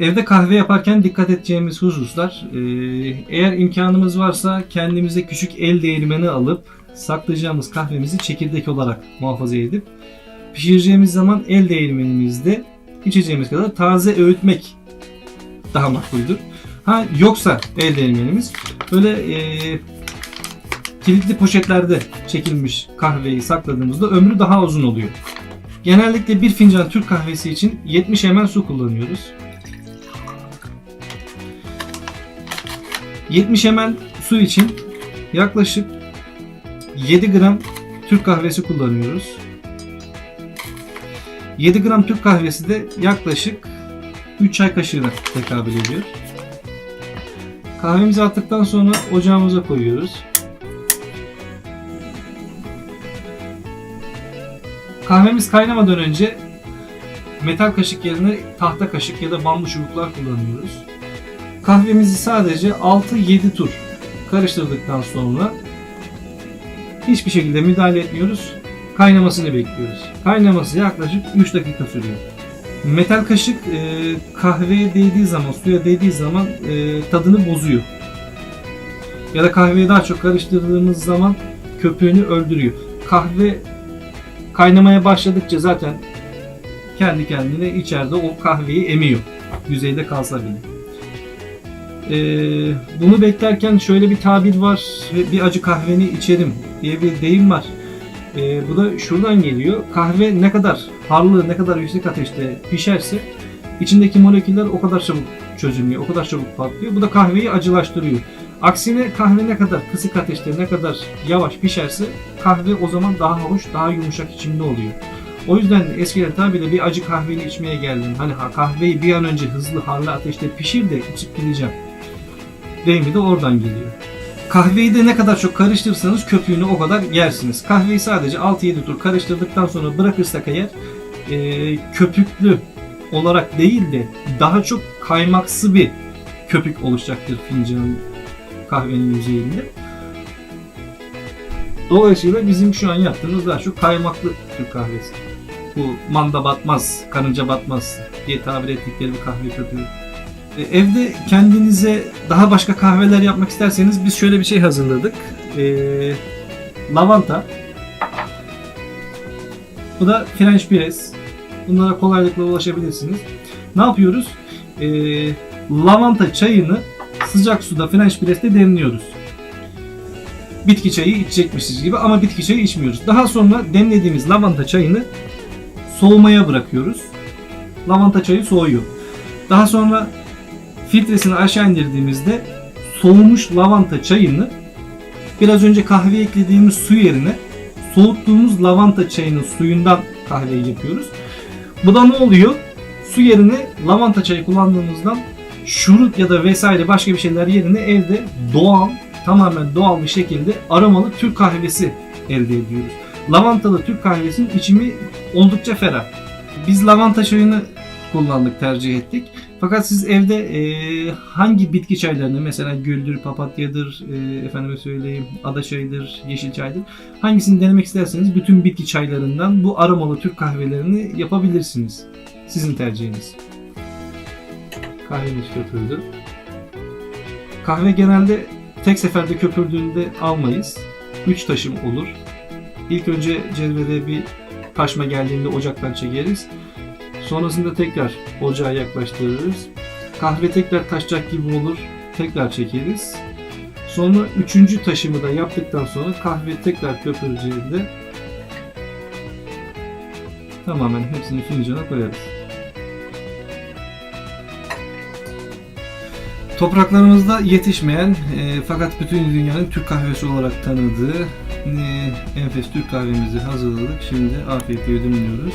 Evde kahve yaparken dikkat edeceğimiz hususlar, e, eğer imkanımız varsa kendimize küçük el değirmeni alıp saklayacağımız kahvemizi çekirdek olarak muhafaza edip pişireceğimiz zaman el değirmenimizde içeceğimiz kadar taze öğütmek daha makbuldür. Ha yoksa el değirmenimiz böyle e, kilitli poşetlerde çekilmiş kahveyi sakladığımızda ömrü daha uzun oluyor. Genellikle bir fincan Türk kahvesi için 70 ml su kullanıyoruz. 70 ml su için yaklaşık 7 gram Türk kahvesi kullanıyoruz. 7 gram Türk kahvesi de yaklaşık 3 çay kaşığına tekabül ediyor. Kahvemizi attıktan sonra ocağımıza koyuyoruz. Kahvemiz kaynamadan önce metal kaşık yerine tahta kaşık ya da bambu çubuklar kullanıyoruz. Kahvemizi sadece 6-7 tur karıştırdıktan sonra hiçbir şekilde müdahale etmiyoruz. Kaynamasını bekliyoruz. Kaynaması yaklaşık 3 dakika sürüyor. Metal kaşık e, kahveye değdiği zaman, suya değdiği zaman e, tadını bozuyor. Ya da kahveyi daha çok karıştırdığımız zaman köpüğünü öldürüyor. Kahve kaynamaya başladıkça zaten kendi kendine içeride o kahveyi emiyor. Yüzeyde kalsa bile. Ee, bunu beklerken şöyle bir tabir var bir acı kahveni içerim diye bir deyim var. Ee, bu da şuradan geliyor. Kahve ne kadar harlı, ne kadar yüksek ateşte pişerse içindeki moleküller o kadar çabuk çözülmüyor, o kadar çabuk patlıyor. Bu da kahveyi acılaştırıyor. Aksine kahve ne kadar kısık ateşte, ne kadar yavaş pişerse kahve o zaman daha hoş, daha yumuşak içinde oluyor. O yüzden eskiden tabiyle bir acı kahveni içmeye geldim. Hani ha- kahveyi bir an önce hızlı harlı ateşte pişir de içip gideceğim. Deyimi de oradan geliyor. Kahveyi de ne kadar çok karıştırırsanız köpüğünü o kadar yersiniz. Kahveyi sadece 6-7 tur karıştırdıktan sonra bırakırsak eğer e, köpüklü olarak değil de daha çok kaymaksı bir köpük oluşacaktır fincanın kahvenin yüzeyinde. Dolayısıyla bizim şu an yaptığımız daha çok kaymaklı Türk kahvesi. Bu manda batmaz, karınca batmaz diye tabir ettikleri bir kahve köpüğü. E, Evde kendinize daha başka kahveler yapmak isterseniz biz şöyle bir şey hazırladık. E, lavanta. Bu da French press. Bunlara kolaylıkla ulaşabilirsiniz. Ne yapıyoruz? E, lavanta çayını sıcak suda French press'te demliyoruz. Bitki çayı içecekmişiz gibi ama bitki çayı içmiyoruz. Daha sonra demlediğimiz lavanta çayını soğumaya bırakıyoruz. Lavanta çayı soğuyor. Daha sonra filtresini aşağı indirdiğimizde soğumuş lavanta çayını biraz önce kahve eklediğimiz su yerine soğuttuğumuz lavanta çayının suyundan kahveyi yapıyoruz. Bu da ne oluyor? Su yerine lavanta çayı kullandığımızdan şurup ya da vesaire başka bir şeyler yerine evde doğal, tamamen doğal bir şekilde aromalı Türk kahvesi elde ediyoruz. Lavantalı Türk kahvesinin içimi oldukça ferah. Biz lavanta çayını kullandık, tercih ettik. Fakat siz evde e, hangi bitki çaylarını mesela güldür, papatyadır, e, efendime söyleyeyim ada çayıdır, yeşil çaydır hangisini denemek isterseniz bütün bitki çaylarından bu aromalı Türk kahvelerini yapabilirsiniz. Sizin tercihiniz. Kahvemiz köpürdü. Kahve genelde tek seferde köpürdüğünde almayız. 3 taşım olur. İlk önce cezvede bir taşma geldiğinde ocaktan çekeriz. Sonrasında tekrar ocağa yaklaştırırız. Kahve tekrar taşacak gibi olur. Tekrar çekeriz. Sonra üçüncü taşımı da yaptıktan sonra kahve tekrar köpüreceğinde tamamen hepsini fincana koyarız. Topraklarımızda yetişmeyen e, fakat bütün dünyanın Türk kahvesi olarak tanıdığı e, enfes Türk kahvemizi hazırladık. Şimdi afiyetle yudumluyoruz.